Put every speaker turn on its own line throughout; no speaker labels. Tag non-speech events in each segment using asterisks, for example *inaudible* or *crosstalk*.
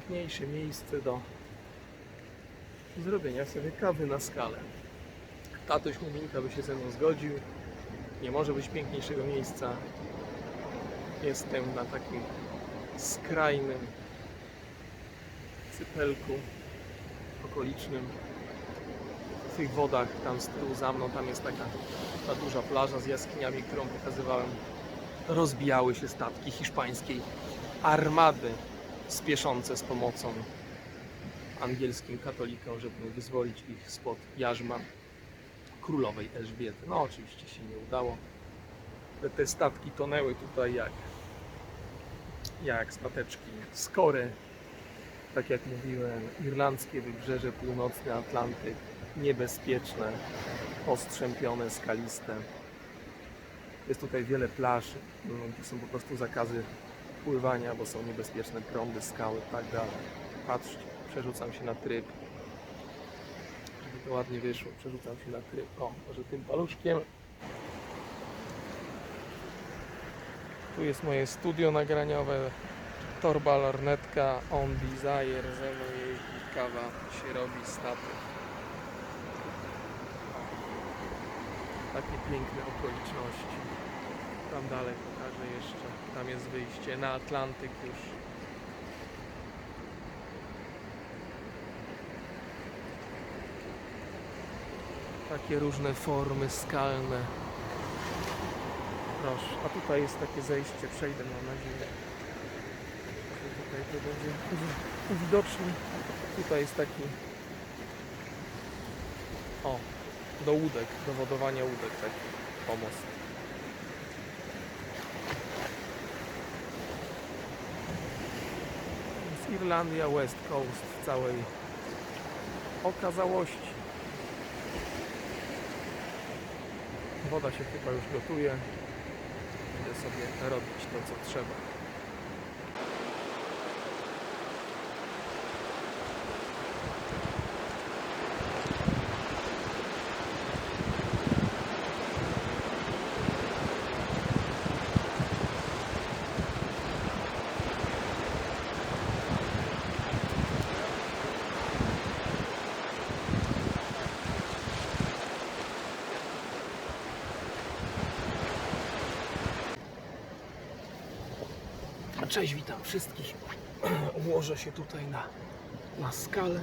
najpiękniejsze miejsce do zrobienia sobie kawy na skalę. Tatuś Muminka by się ze mną zgodził. Nie może być piękniejszego miejsca. Jestem na takim skrajnym cypelku okolicznym. W tych wodach tam z tyłu za mną, tam jest taka ta duża plaża z jaskiniami, którą pokazywałem. Rozbijały się statki hiszpańskiej armady spieszące z pomocą angielskim katolikom, żeby wyzwolić ich spod jarzma królowej Elżbiety. No oczywiście się nie udało. Te, te statki tonęły tutaj jak, jak stateczki skory. Tak jak mówiłem, irlandzkie wybrzeże, północny Atlantyk, niebezpieczne, ostrzępione, skaliste. Jest tutaj wiele plaż, gdzie są po prostu zakazy pływania, bo są niebezpieczne prądy, skały tak dalej. Patrzcie, przerzucam się na tryb. Żeby to ładnie wyszło, przerzucam się na tryb. O, może tym paluszkiem. Tu jest moje studio nagraniowe. Torba, lornetka, on desire, ze mną jeździ, kawa się robi, staty. Takie piękne okoliczności. Tam dalej pokażę jeszcze. Tam jest wyjście na Atlantyk już. Takie różne formy skalne. Proszę, a tutaj jest takie zejście, przejdę mam nadzieję. Tutaj to będzie uwidoczny. Tutaj jest taki o, do łódek, do wodowania łódek taki pomost. Jest Irlandia West Coast w całej okazałości. Woda się chyba już gotuje. Idę sobie robić to, co trzeba. Cześć, witam wszystkich. *clears throat* Ułożę się tutaj na, na skalę.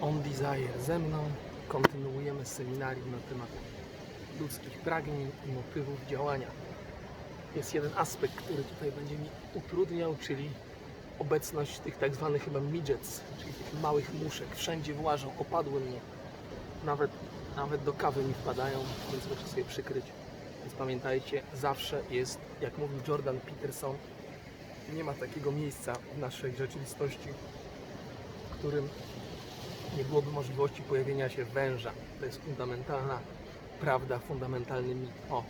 On Desire ze mną. Kontynuujemy seminarium na temat ludzkich pragnień i motywów działania. Jest jeden aspekt, który tutaj będzie mi utrudniał, czyli obecność tych tak zwanych chyba midgets, czyli tych małych muszek. Wszędzie włażą, opadły mnie. Nawet, nawet do kawy mi wpadają, więc muszę sobie przykryć. Pamiętajcie, zawsze jest, jak mówił Jordan Peterson, nie ma takiego miejsca w naszej rzeczywistości, w którym nie byłoby możliwości pojawienia się węża. To jest fundamentalna prawda, fundamentalny mit o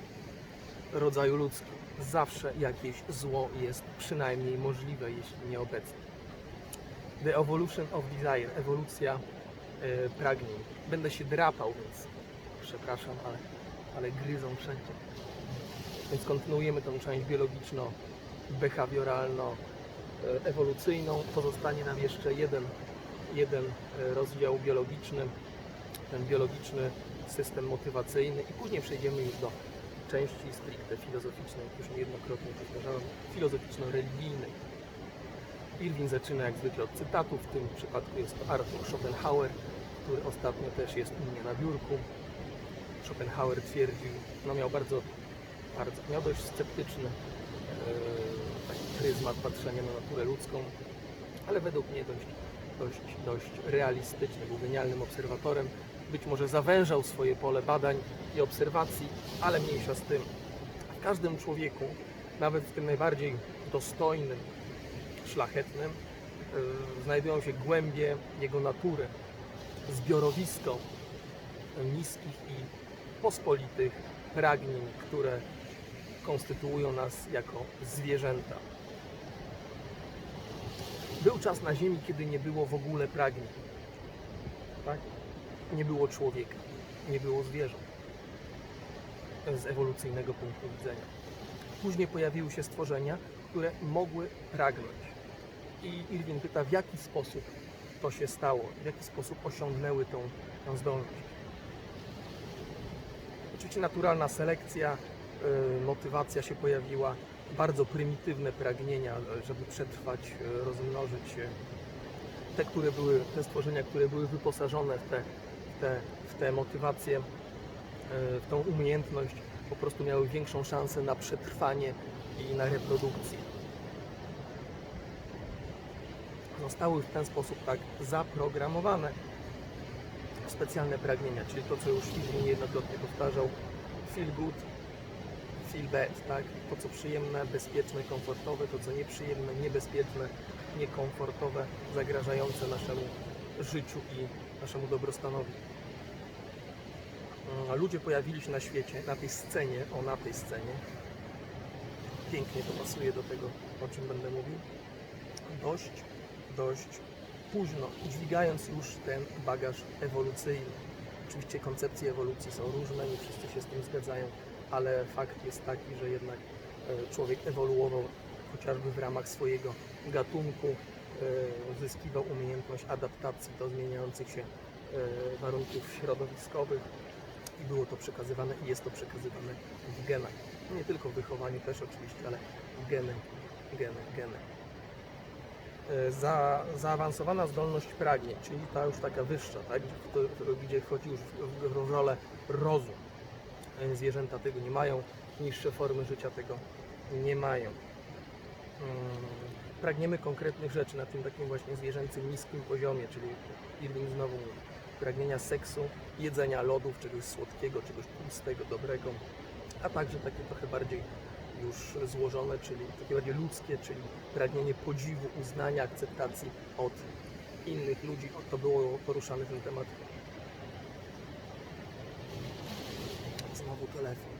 rodzaju ludzkim. Zawsze jakieś zło jest przynajmniej możliwe, jeśli nie obecne. The Evolution of Desire, ewolucja e, pragnień. Będę się drapał, więc przepraszam, ale, ale gryzą wszędzie. Więc kontynuujemy tą część biologiczno-behawioralno-ewolucyjną. Pozostanie nam jeszcze jeden, jeden e, rozdział biologiczny, ten biologiczny system motywacyjny i później przejdziemy już do części stricte filozoficznej, już niejednokrotnie powtarzałem, filozoficzno-religijnej. Irwin zaczyna jak zwykle od cytatu, w tym przypadku jest to Arthur Schopenhauer, który ostatnio też jest u mnie na biurku. Schopenhauer twierdził, no miał bardzo, bardzo miał dość sceptyczny e, taki pryzmat patrzenia na naturę ludzką, ale według mnie dość, dość, dość realistyczny, był genialnym obserwatorem. Być może zawężał swoje pole badań i obserwacji, ale mniejsza z tym. W każdym człowieku, nawet w tym najbardziej dostojnym, szlachetnym, e, znajdują się głębie jego natury, zbiorowisko niskich i pospolitych pragnień, które konstytuują nas jako zwierzęta. Był czas na Ziemi, kiedy nie było w ogóle pragnień. Tak? Nie było człowieka, nie było zwierząt z ewolucyjnego punktu widzenia. Później pojawiły się stworzenia, które mogły pragnąć. I Irwin pyta, w jaki sposób to się stało, w jaki sposób osiągnęły tą, tą zdolność. Naturalna selekcja, y, motywacja się pojawiła, bardzo prymitywne pragnienia, żeby przetrwać, y, rozmnożyć się. Te, które były, te stworzenia, które były wyposażone w te, w te, w te motywacje, y, w tą umiejętność, po prostu miały większą szansę na przetrwanie i na reprodukcję. Zostały w ten sposób tak zaprogramowane specjalne pragnienia, czyli to, co już Irwin niejednokrotnie powtarzał, feel good, feel bad, tak? To, co przyjemne, bezpieczne, komfortowe, to, co nieprzyjemne, niebezpieczne, niekomfortowe, zagrażające naszemu życiu i naszemu dobrostanowi. Mm, ludzie pojawili się na świecie, na tej scenie, o na tej scenie. Pięknie to pasuje do tego, o czym będę mówił. Dość, dość późno, dźwigając już ten bagaż ewolucyjny. Oczywiście koncepcje ewolucji są różne, nie wszyscy się z tym zgadzają, ale fakt jest taki, że jednak e, człowiek ewoluował chociażby w ramach swojego gatunku, e, zyskiwał umiejętność adaptacji do zmieniających się e, warunków środowiskowych i było to przekazywane i jest to przekazywane w genach. Nie tylko w wychowaniu też oczywiście, ale geny, geny, geny. E, Za, zaawansowana zdolność pragnień, czyli ta już taka wyższa, tak, gdzie, wchodzi już w, w rolę rozum. E, Zwierzęta tego nie mają, niższe formy życia tego nie mają. Mm, Pragniemy konkretnych rzeczy na tym takim właśnie zwierzęcym, niskim poziomie, czyli Irving znowu mówi, pragnienia seksu, jedzenia lodów, czegoś słodkiego, czegoś tłustego, dobrego, a także takie trochę bardziej już złożone, czyli takie bardziej ludzkie, czyli pragnienie podziwu, uznania, akceptacji od innych ludzi. To było poruszany ten temat. Znowu telefon.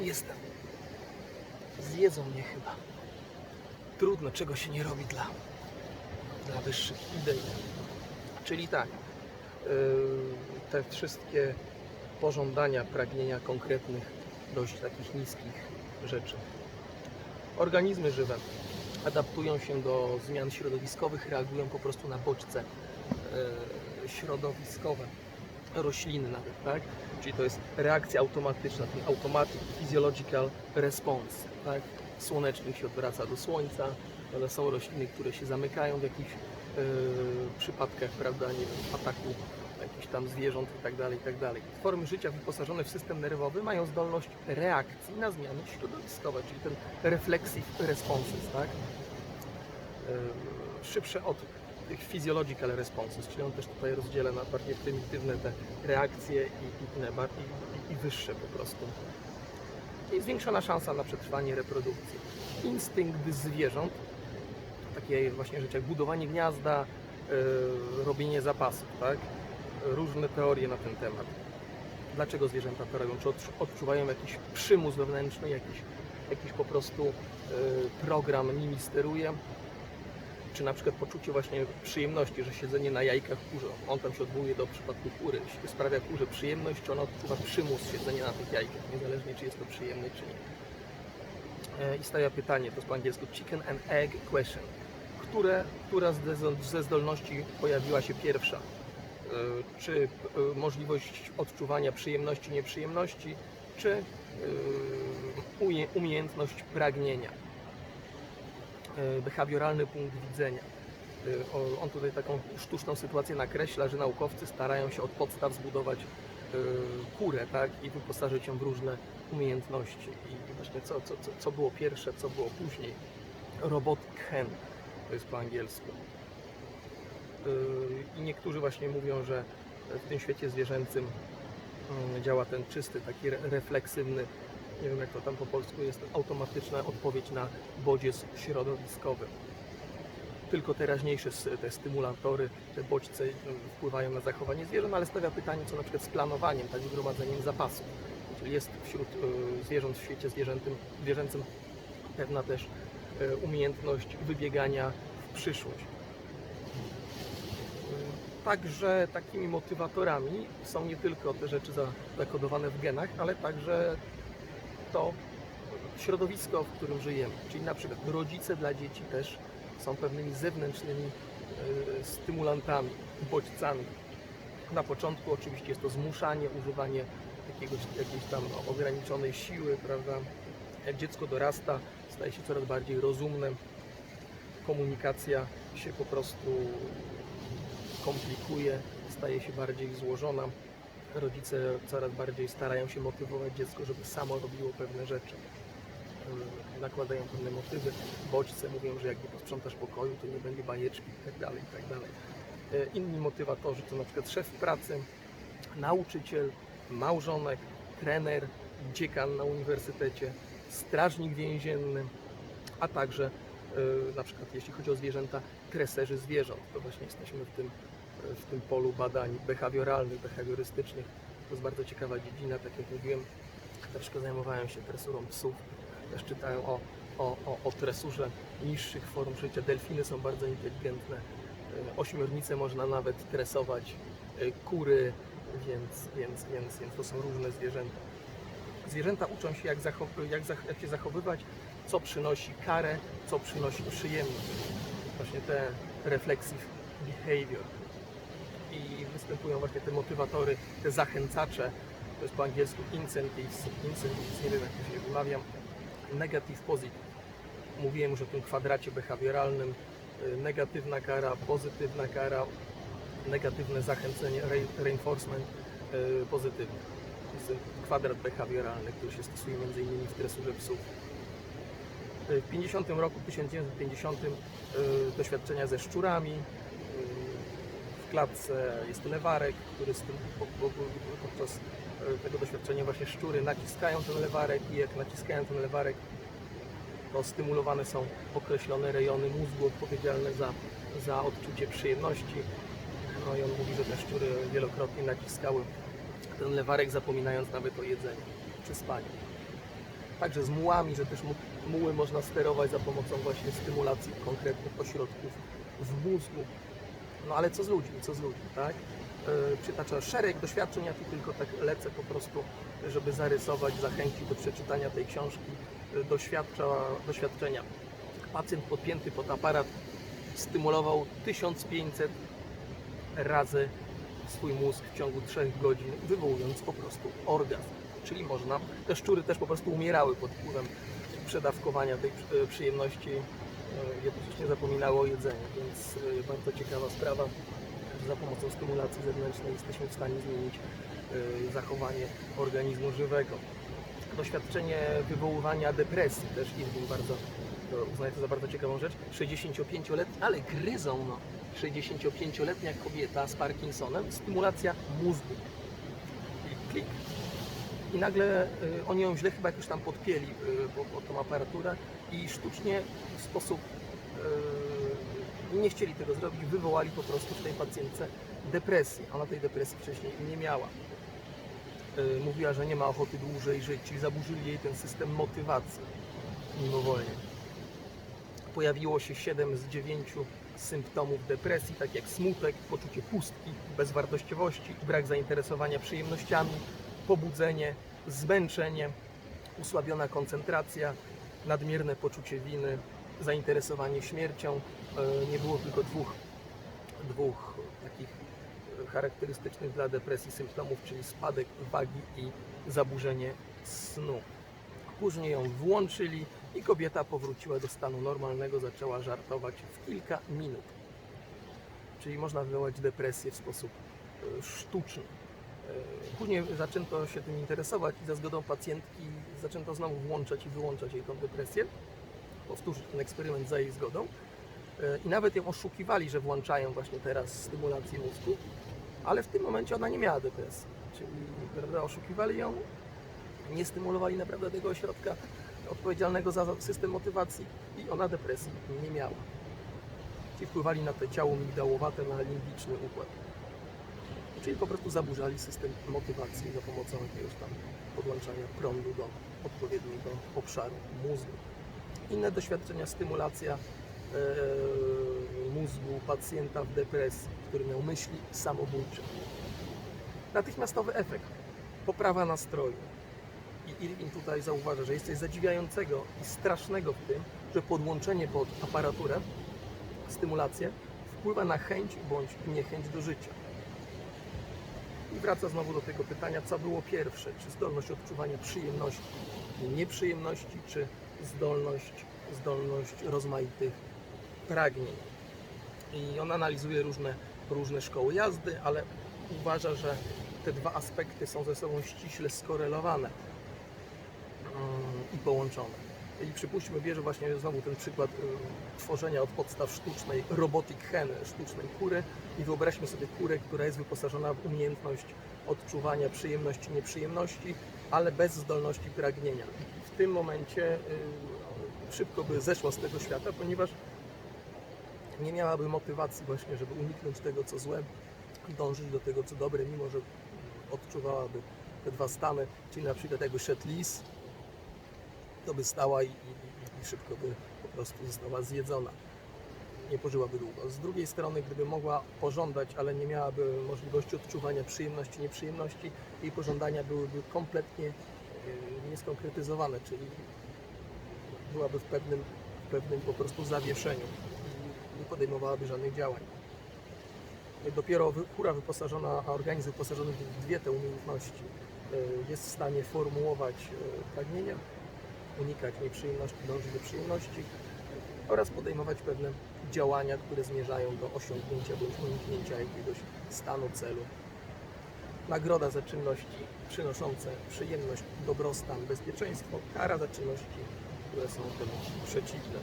Jestem. Zjedzą mnie chyba. Trudno, czego się nie robi dla, dla wyższych idei. Czyli tak, yy, te wszystkie pożądania, pragnienia konkretnych, dość takich niskich rzeczy. Organizmy żywe adaptują się do zmian środowiskowych, reagują po prostu na bodźce yy, środowiskowe, rośliny nawet, tak? Czyli to jest reakcja automatyczna, ten automatic physiological response, tak? Słonecznik się odwraca do słońca, ale są rośliny, które się zamykają w jakichś yy, przypadkach, prawda, nie wiem, ataku jakichś tam zwierząt i tak dalej, i tak. Formy życia wyposażone w system nerwowy mają zdolność reakcji na zmiany środowiskowe, czyli ten reflexive responses, tak? Yy, szybsze od tych physiological responses, czyli on też tutaj rozdziela na bardziej prymitywne te reakcje i, i, i, i wyższe po prostu. I zwiększona szansa na przetrwanie reprodukcji. Instynkt zwierząt, takie właśnie rzeczy jak budowanie gniazda, yy, robienie zapasów, tak? Różne teorie na ten temat. Dlaczego zwierzęta to robią? Czy odczu- odczuwają jakiś przymus wewnętrzny, jakiś, jakiś po prostu yy, program nimi steruje? czy na przykład poczucie właśnie przyjemności, że siedzenie na jajkach kurze, on tam się odwołuje do przypadku kury, sprawia kurze przyjemność, czy ona odczuwa przymus siedzenia na tych jajkach, niezależnie czy jest to przyjemne, czy nie. E, I stawia pytanie, to jest po angielsku chicken and egg question. Które, która ze zdolności pojawiła się pierwsza? E, Czy e, możliwość odczuwania przyjemności, nieprzyjemności, czy e, umiejętność pragnienia? behawioralny punkt widzenia. On tutaj taką sztuczną sytuację nakreśla, że naukowcy starają się od podstaw zbudować kurę tak? i wyposażyć ją w różne umiejętności. I właśnie co, co, co, było pierwsze, co było później. Robotic hen, to jest po angielsku. E, I niektórzy właśnie mówią, że w tym świecie zwierzęcym mm, działa ten czysty, taki re- refleksywny nie wiem jak to tam po polsku jest, automatyczna odpowiedź na bodziec środowiskowy. Tylko teraźniejsze te stymulatory, te bodźce y, wpływają na zachowanie zwierząt, ale stawia pytanie, co na przykład z planowaniem, tak z gromadzeniem zapasów. Czyli jest wśród y, zwierząt w świecie zwierzęcym pewna też y, umiejętność wybiegania w przyszłość. Także takimi motywatorami są nie tylko te rzeczy za- zakodowane w genach, ale także to środowisko, w którym żyjemy. Czyli na przykład rodzice dla dzieci też są pewnymi zewnętrznymi e, stymulantami, bodźcami. Na początku oczywiście jest to zmuszanie, używanie jakiegoś, jakiejś tam ograniczonej siły, prawda? Jak dziecko dorasta, staje się coraz bardziej rozumne, komunikacja się po prostu komplikuje, staje się bardziej złożona. Rodzice coraz bardziej starają się motywować dziecko, żeby samo robiło pewne rzeczy. Yy, Nakładają pewne motywy, bodźce, mówią, że jak nie posprzątasz pokoju, to nie będzie bajeczki itd. itd. Yy, Inni motywatorzy to na przykład szef pracy, nauczyciel, małżonek, trener, dziekan na uniwersytecie, strażnik więzienny, a także yy, na przykład jeśli chodzi o zwierzęta, treserzy zwierząt. To właśnie jesteśmy w tym, w tym polu badań behawioralnych, behawiorystycznych. To jest bardzo ciekawa dziedzina, tak jak mówiłem, troszkę zajmowałem się tresurą psów. Też czytałem o, o, o, o tresurze niższych form życia. Delfiny są bardzo inteligentne. Yy, Ośmiornice można nawet tresować, yy, kury, więc, więc, więc, więc to są różne zwierzęta. Zwierzęta uczą się, jak, jak, jak się zachowywać, co przynosi karę, co przynosi przyjemność. Właśnie te reflexive behavior. I występują właśnie te motywatory, te zachęcacze, to jest po angielsku incentives, incentives, nie wiem jak to się wymawiam, negative positive. Mówiłem już o tym kwadracie behawioralnym, y, negatywna kara, pozytywna kara, negatywne zachęcenie, re- reinforcement, y, pozytywne. Kwadrat behawioralny, który się stosuje m.in. w tresurze psów. W 50 roku, 1950 y, doświadczenia ze szczurami. y, W klatce jest lewarek, który z tym, po, po, po, podczas y, tego doświadczenia właśnie szczury naciskają ten lewarek i jak naciskają ten lewarek, to stymulowane są określone rejony mózgu odpowiedzialne za, za odczucie przyjemności. No i on mówi, że te szczury wielokrotnie naciskały ten lewarek, zapominając nawet o jedzeniu czy spaniu. Także z mułami, że też mu- muły można sterować za pomocą właśnie stymulacji konkretnych ośrodków w mózgu. No ale co z ludźmi, co z ludźmi, tak? Yy, przytacza szereg doświadczeń, ja tu tylko tak lecę po prostu, żeby zarysować, zachęcić do przeczytania tej książki. Yy, doświadcza, doświadczenia. Pacjent podpięty pod aparat stymulował 1500 razy swój mózg w ciągu 3 godzin, wywołując po prostu orgazm. Czyli można, te szczury też po prostu umierały pod wpływem przedawkowania tej przy- przyjemności, e, jednocześnie zapominało o jedzeniu, więc e, bardzo ciekawa sprawa. Za pomocą stymulacji zewnętrznej jesteśmy w stanie zmienić e, zachowanie organizmu żywego. Doświadczenie wywoływania depresji też jest bardzo, to uznaję to za bardzo ciekawą rzecz. 65-letnia, ale gryzą no, 65-letnia kobieta z Parkinsonem, stymulacja mózgu. Klik. I nagle y, oni ją źle chyba jakoś tam podpięli y, pod tą aparaturę i sztucznie w sposób y, nie chcieli tego zrobić, wywołali po prostu w tej pacjentce depresję. Ona tej depresji wcześniej nie miała. Y, mówiła, że nie ma ochoty dłużej żyć, czyli zaburzyli jej ten system motywacji mimowolnie. Pojawiło się 7 z 9 symptomów depresji, tak jak smutek, poczucie pustki, bezwartościowości, brak zainteresowania przyjemnościami, pobudzenie, zmęczenie, osłabiona koncentracja, nadmierne poczucie winy, zainteresowanie śmiercią. E, Nie było tylko dwóch, dwóch takich e, charakterystycznych dla depresji symptomów, czyli spadek wagi i zaburzenie snu. Później ją włączyli i kobieta powróciła do stanu normalnego, zaczęła żartować w kilka minut. Czyli można wywołać depresję w sposób e, sztuczny. E, Później zaczęto się tym interesować i za zgodą pacjentki zaczęto znowu włączać i wyłączać jej tą depresję. Powtórzyć ten eksperyment za jej zgodą. E, I nawet ją oszukiwali, że włączają właśnie teraz stymulację mózgu, ale w tym momencie ona nie miała depresji. Czyli prawda, oszukiwali ją, nie stymulowali naprawdę tego ośrodka odpowiedzialnego za system motywacji i ona depresji nie miała. Czyli wpływali na to ciało migdałowate, na limbiczny układ. Czyli po prostu zaburzali system motywacji za pomocą jakiegoś tam podłączania prądu do odpowiedniego obszaru mózgu. Inne doświadczenia, stymulacja e, mózgu pacjenta w depresji, który miał myśli samobójcze. Natychmiastowy efekt, poprawa nastroju. I Irwin tutaj zauważa, że jest coś zadziwiającego i strasznego w tym, że podłączenie pod aparaturę, stymulację, wpływa na chęć bądź niechęć do życia. I wraca znowu do tego pytania, co było pierwsze, czy zdolność odczuwania przyjemności i nieprzyjemności, czy zdolność, zdolność rozmaitych pragnień. I on analizuje różne, różne szkoły jazdy, ale uważa, że te dwa aspekty są ze sobą ściśle skorelowane i połączone. I przypuśćmy, bierze właśnie znowu ten przykład y, tworzenia od podstaw sztucznej robotic hen, sztucznej kury i wyobraźmy sobie kurę, która jest wyposażona w umiejętność odczuwania przyjemności, nieprzyjemności, ale bez zdolności pragnienia. W tym momencie y, szybko by zeszła z tego świata, ponieważ nie miałaby motywacji właśnie, żeby uniknąć tego, co złe, dążyć do tego, co dobre, mimo że odczuwałaby te dwa stany, czyli na przykład jakby szedł lis, to by stała i, i, i szybko by po prostu została zjedzona. Nie pożyłaby długo. Z drugiej strony, gdyby mogła pożądać, ale nie miałaby możliwości odczuwania przyjemności, nieprzyjemności, jej pożądania byłyby kompletnie e, nieskonkretyzowane, czyli byłaby w pewnym, w pewnym po prostu zawieszeniu i nie podejmowałaby żadnych działań. Dopiero kura wyposażona, a organizm wyposażony w dwie te umiejętności e, jest w stanie formułować e, pragnienia, unikać nieprzyjemności, dążyć do przyjemności oraz podejmować pewne działania, które zmierzają do osiągnięcia bądź uniknięcia jakiegoś stanu, celu. Nagroda za czynności przynoszące przyjemność, dobrostan, bezpieczeństwo, kara za czynności, które są temu przeciwne.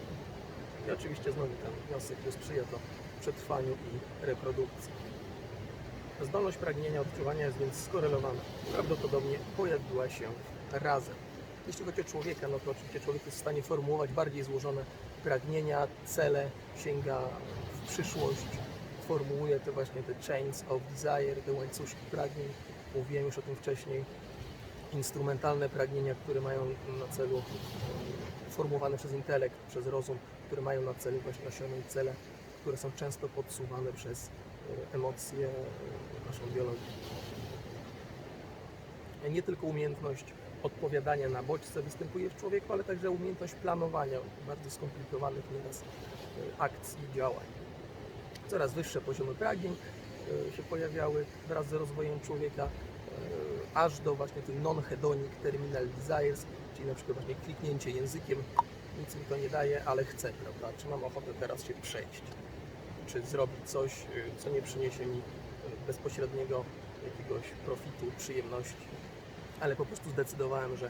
I oczywiście znowu ten wniosek, który sprzyja to przetrwaniu i reprodukcji. Zdolność pragnienia odczuwania jest więc skorelowana. Prawdopodobnie pojawiła się razem. Jeśli chodzi o człowieka, no to oczywiście człowiek jest w stanie formułować bardziej złożone pragnienia, cele, sięga w przyszłość, formułuje te właśnie te chains of desire, te łańcuszki pragnień. Mówiłem już o tym wcześniej. Instrumentalne pragnienia, które mają na celu formułowane przez intelekt, przez rozum, które mają na celu właśnie osiągnąć cele, które są często podsuwane przez e, emocje, e, naszą biologię. Nie tylko umiejętność odpowiadania na bodźce występuje w człowieku, ale także umiejętność planowania bardzo skomplikowanych nieraz e, akcji i działań. Coraz wyższe poziomy pragnień e, się pojawiały wraz z rozwojem człowieka, e, aż do właśnie tych non-hedonic terminal desires, czyli na przykład właśnie kliknięcie językiem, nic mi to nie daje, ale chcę, prawda? Czy mam ochotę teraz się przejść, czy zrobić coś, co nie przyniesie mi bezpośredniego jakiegoś profitu, przyjemności, ale po prostu zdecydowałem, że,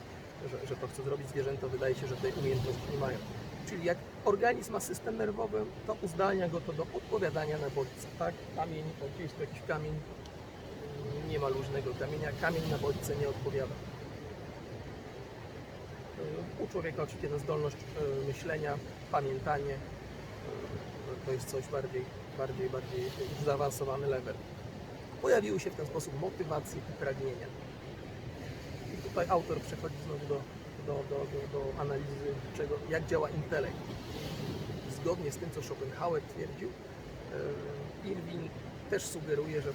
że, że to chcę zrobić. Zwierzęta wydaje się, że tej umiejętności nie mają. Czyli jak organizm ma system nerwowy, to uzdalnia go to do odpowiadania na bodźce. Tak, kamień, gdzieś tu jakiś kamień, nie ma luźnego kamienia, kamień na bodźce nie odpowiada. U człowieka oczywiście ta zdolność y, myślenia, pamiętanie, y, to jest coś bardziej, bardziej, bardziej zaawansowany level. Pojawiły się w ten sposób motywacje i pragnienia. Tutaj autor przechodzi znowu do, do, do, do, do analizy, czego, jak działa intelekt. Zgodnie z tym, co Schopenhauer twierdził, e, Irwin też sugeruje, że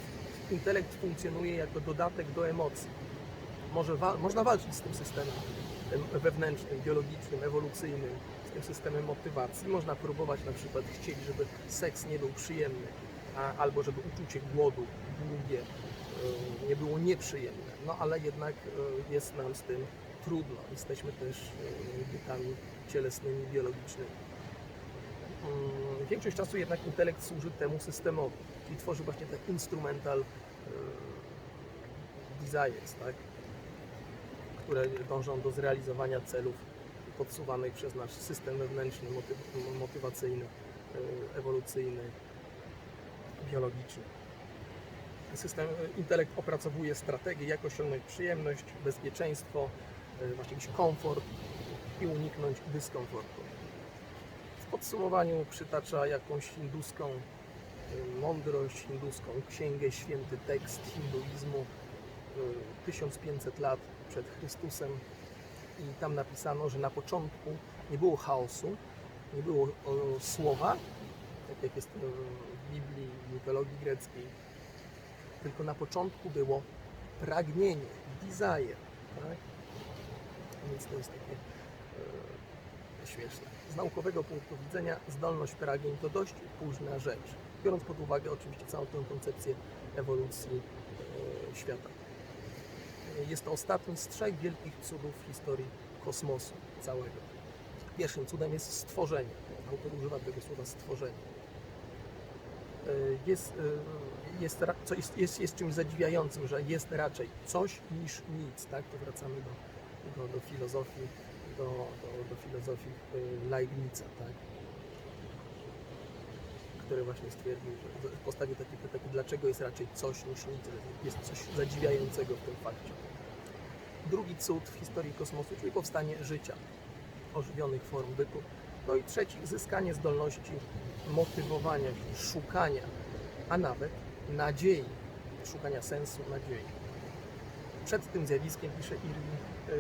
intelekt funkcjonuje jako dodatek do emocji. Może wa- można walczyć z tym systemem em, wewnętrznym, biologicznym, ewolucyjnym, z tym systemem motywacji. Można próbować na przykład chcieć, żeby seks nie był przyjemny, a, albo żeby uczucie głodu długie nie było nieprzyjemne. No ale jednak e, jest nam z tym trudno. Jesteśmy też e, bytami cielesnymi, biologicznymi. Mm, Większość czasu jednak intelekt służy temu systemowi, czyli tworzy właśnie te instrumental e, desires, tak? które dążą do zrealizowania celów podsuwanych przez nasz system wewnętrzny, motyw- motywacyjny, e, ewolucyjny, biologiczny. System, e, intelekt opracowuje strategię, jak osiągnąć przyjemność, bezpieczeństwo, e, właśnie jakiś komfort i uniknąć dyskomfortu. W podsumowaniu przytacza jakąś hinduską e, mądrość, hinduską księgę, święty tekst hinduizmu, e, 1500 lat przed Chrystusem i tam napisano, że na początku nie było chaosu, Nie było słowa, tak jak jest w Biblii, w mitologii greckiej, tylko na początku było pragnienie, desire. Tak? Więc to jest takie e, śmieszne. Z naukowego punktu widzenia zdolność pragnień to dość późna rzecz, biorąc pod uwagę oczywiście całą tę koncepcję ewolucji e, świata. Jest to ostatni z trzech wielkich cudów w historii kosmosu całego. Pierwszym cudem jest stworzenie. Autor używa tego słowa stworzenie. E, Jest, e, jest, co jest, jest, jest czymś zadziwiającym, że jest raczej coś niż nic. Tak? To wracamy do, do, do filozofii, do, do, do filozofii e, Leibniza, tak? który właśnie stwierdził, że postawił takie pytanie, dlaczego jest raczej coś niż nic, jest coś zadziwiającego w tym fakcie. Drugi cud w historii kosmosu, czyli powstanie życia, ożywionych form bytu. No i trzeci, zyskanie zdolności motywowania się, szukania, a nawet nadziei, szukania sensu, nadziei. Przed tym zjawiskiem, pisze Irwin,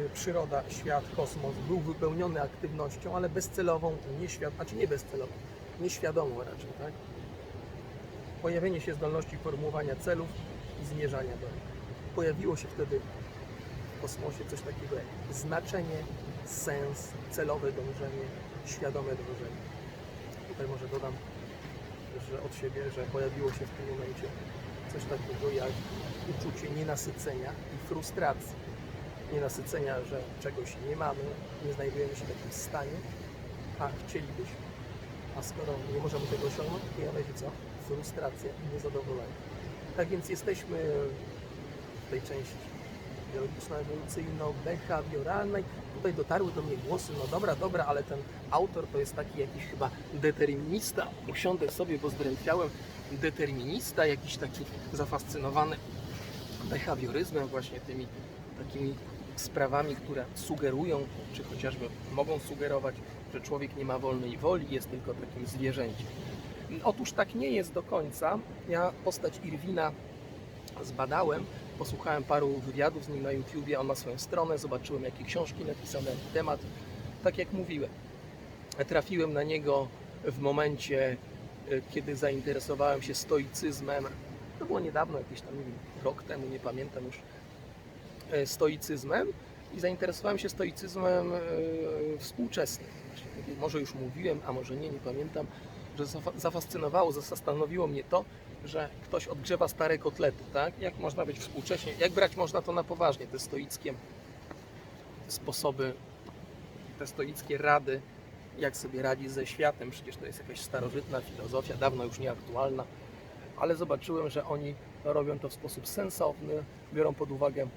y, przyroda, świat, kosmos był wypełniony aktywnością, ale bezcelową, nieświad... znaczy nie bezcelową, nieświadomą raczej, tak? Pojawienie się zdolności formułowania celów i zmierzania do nich. Pojawiło się wtedy w kosmosie coś takiego jak znaczenie, sens, celowe dążenie, świadome dążenie. Tutaj może dodam, że od siebie, że pojawiło się w tym momencie coś takiego jak uczucie nienasycenia i frustracji. Nienasycenia, że czegoś nie mamy, nie znajdujemy się w jakimś stanie, a chcielibyśmy. A skoro nie możemy tego osiągnąć, pojawia się co? Frustracja i niezadowolenie. Tak więc jesteśmy w tej części biologiczno-ewolucyjno-behawioralnej. Tutaj dotarły do mnie głosy, no dobra, dobra, ale ten autor to jest taki jakiś chyba determinista. Usiądę sobie, bo zdrętwiałem. Determinista, jakiś taki zafascynowany behawioryzmem, właśnie tymi takimi sprawami, które sugerują, czy chociażby mogą sugerować, że człowiek nie ma wolnej woli, jest tylko takim zwierzęciem. Otóż tak nie jest do końca. Ja postać Irwina zbadałem, posłuchałem paru wywiadów z nim na YouTubie, on ma swoją stronę, zobaczyłem jakie książki napisane na ten temat. Tak jak mówiłem, trafiłem na niego w momencie, e, kiedy zainteresowałem się stoicyzmem. To było niedawno, jakieś tam rok temu, nie pamiętam już, e, stoicyzmem i zainteresowałem się stoicyzmem e, współczesnym. Może już mówiłem, a może nie, nie pamiętam, że zafa- zafascynowało, zastanowiło mnie to, że ktoś odgrzewa stare kotlety, tak? Jak można być współcześnie, jak brać można to na poważnie, te stoickie sposoby, te stoickie rady, jak sobie radzić ze światem, przecież to jest jakaś starożytna filozofia, dawno już nieaktualna, ale zobaczyłem, że oni robią to w sposób sensowny, biorą pod uwagę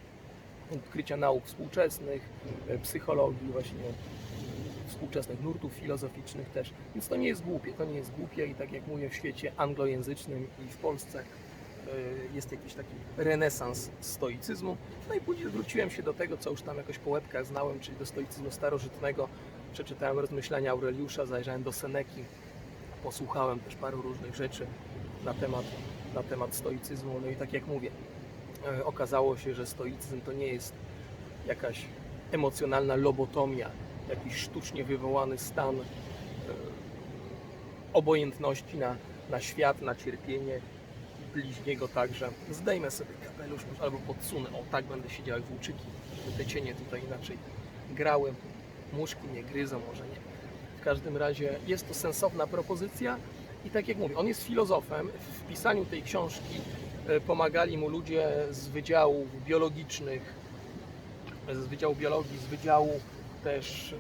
odkrycia nauk współczesnych, e, psychologii właśnie współczesnych nurtów filozoficznych też. Więc to nie jest głupie, to nie jest głupie i tak jak mówię w świecie anglojęzycznym i w Polsce e, jest jakiś taki renesans stoicyzmu. No i później zwróciłem się do tego, co już tam jakoś po łebkach znałem, czyli do stoicyzmu starożytnego. Przeczytałem rozmyślenia Aureliusza, zajrzałem do Seneki, posłuchałem też paru różnych rzeczy na temat, na temat stoicyzmu. No i tak jak mówię, e, okazało się, że stoicyzm to nie jest jakaś emocjonalna lobotomia, jakiś sztucznie wywołany stan e, obojętności na, na świat, na cierpienie bliźniego także. Zdejmę sobie kapelusz albo podsunę, o tak będę siedział jak włóczyki, te cienie tutaj inaczej grały. Muszki nie gryzą, może nie. W każdym razie jest to sensowna propozycja i tak jak mówię, on jest filozofem. W pisaniu tej książki e, pomagali mu ludzie z wydziałów biologicznych, z Wydziału Biologii, z Wydziału też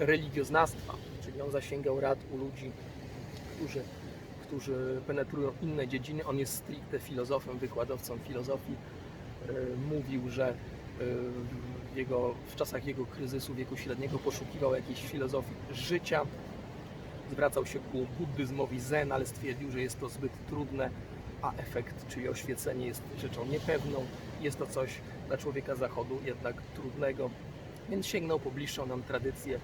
e, religioznawstwa, czyli on zasięgał rad u ludzi, którzy, którzy penetrują inne dziedziny. On jest stricte filozofem, wykładowcą filozofii. E, mówił, że e, w, jego, w czasach jego kryzysu wieku średniego poszukiwał jakiejś filozofii życia. Zwracał się ku buddyzmowi zen, ale stwierdził, że jest to zbyt trudne, a efekt, czyli oświecenie jest rzeczą niepewną. Jest to coś dla człowieka zachodu jednak trudnego, więc sięgnął po bliższą nam tradycję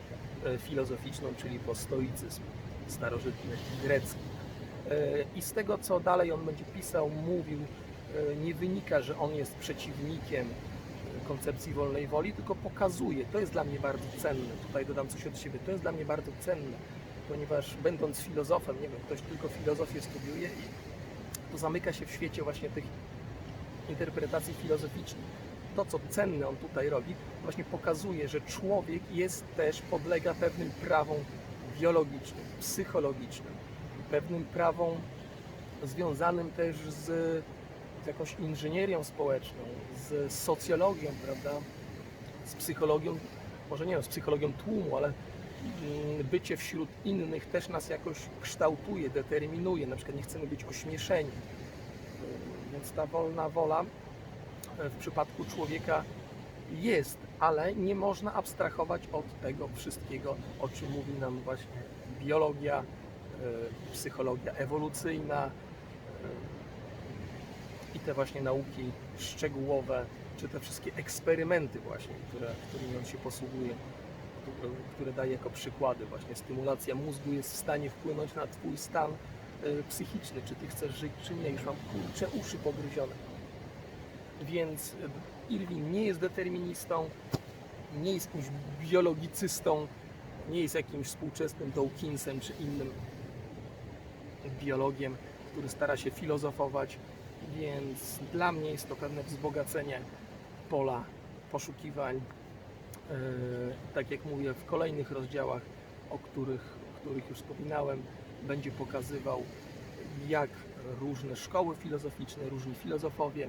e, filozoficzną, czyli po stoicyzm starożytny grecki. E, I z tego, co dalej on będzie pisał, mówił, e, nie wynika, że on jest przeciwnikiem koncepcji wolnej woli, tylko pokazuje. To jest dla mnie bardzo cenne. Tutaj dodam coś od siebie. To jest dla mnie bardzo cenne, ponieważ będąc filozofem, nie wiem, ktoś tylko filozofię studiuje i to zamyka się w świecie właśnie tych interpretacji filozoficznych. To, co cenne on tutaj robi, właśnie pokazuje, że człowiek jest też, podlega pewnym prawom biologicznym, psychologicznym, pewnym prawom związanym też z, z jakąś inżynierią społeczną, z socjologią, prawda, z psychologią, może nie wiem, z psychologią tłumu, ale mm, bycie wśród innych też nas jakoś kształtuje, determinuje, na przykład nie chcemy być ośmieszeni. Więc ta wolna wola w przypadku człowieka jest, ale nie można abstrahować od tego wszystkiego, o czym mówi nam właśnie biologia, e, psychologia ewolucyjna e, i te właśnie nauki szczegółowe, czy te wszystkie eksperymenty właśnie, które, którymi on się posługuje, które, daje jako przykłady właśnie. Stymulacja mózgu jest w stanie wpłynąć na Twój stan e, psychiczny, czy Ty chcesz żyć, czy nie. Już mam kurcze uszy pogryzione. Więc Irwin nie jest deterministą, nie jest jakimś biologicystą, nie jest jakimś współczesnym Dawkinsem czy innym biologiem, który stara się filozofować, więc dla mnie jest to pewne wzbogacenie pola poszukiwań. E, Tak jak mówię, w kolejnych rozdziałach, o których, o których już wspominałem, będzie pokazywał, jak różne szkoły filozoficzne, różni filozofowie,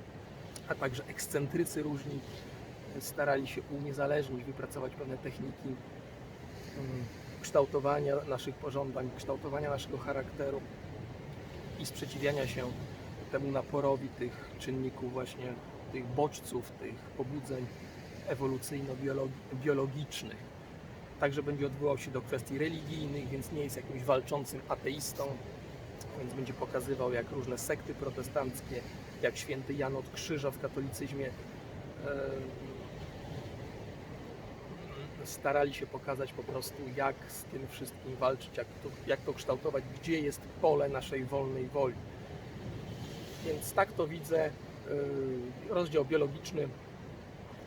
a także ekscentrycy różni starali się uniezależnić, wypracować pewne techniki mm, kształtowania naszych pożądań, kształtowania naszego charakteru i sprzeciwiania się temu naporowi tych czynników właśnie, tych bodźców, tych pobudzeń ewolucyjno-biologicznych. Także będzie odwołał się do kwestii religijnych, więc nie jest jakimś walczącym ateistą, więc będzie pokazywał, jak różne sekty protestanckie, jak święty Jan od Krzyża w katolicyzmie e, starali się pokazać po prostu, jak z tym wszystkim walczyć, jak to, jak to kształtować, gdzie jest pole naszej wolnej woli. Więc tak to widzę. Yy, Rozdział biologiczny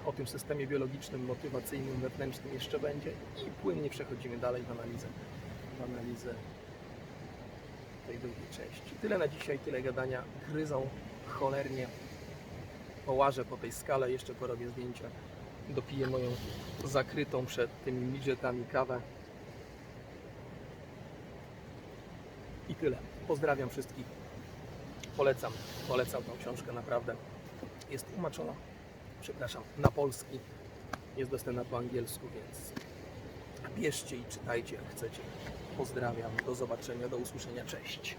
o tym systemie biologicznym, motywacyjnym, wewnętrznym jeszcze będzie i płynnie przechodzimy dalej w analizę, w analizę tej drugiej części. Tyle na dzisiaj, tyle gadania. Gryzą cholernie. Połażę po tej skale, jeszcze porobię zdjęcia. Dopiję moją zakrytą przed tymi midżetami kawę. I tyle. Pozdrawiam wszystkich. Polecam, polecam tą książkę naprawdę. Jest tłumaczona, przepraszam, na polski. Jest dostępna po angielsku, więc bierzcie i czytajcie jak chcecie. Pozdrawiam, do zobaczenia, do usłyszenia, cześć.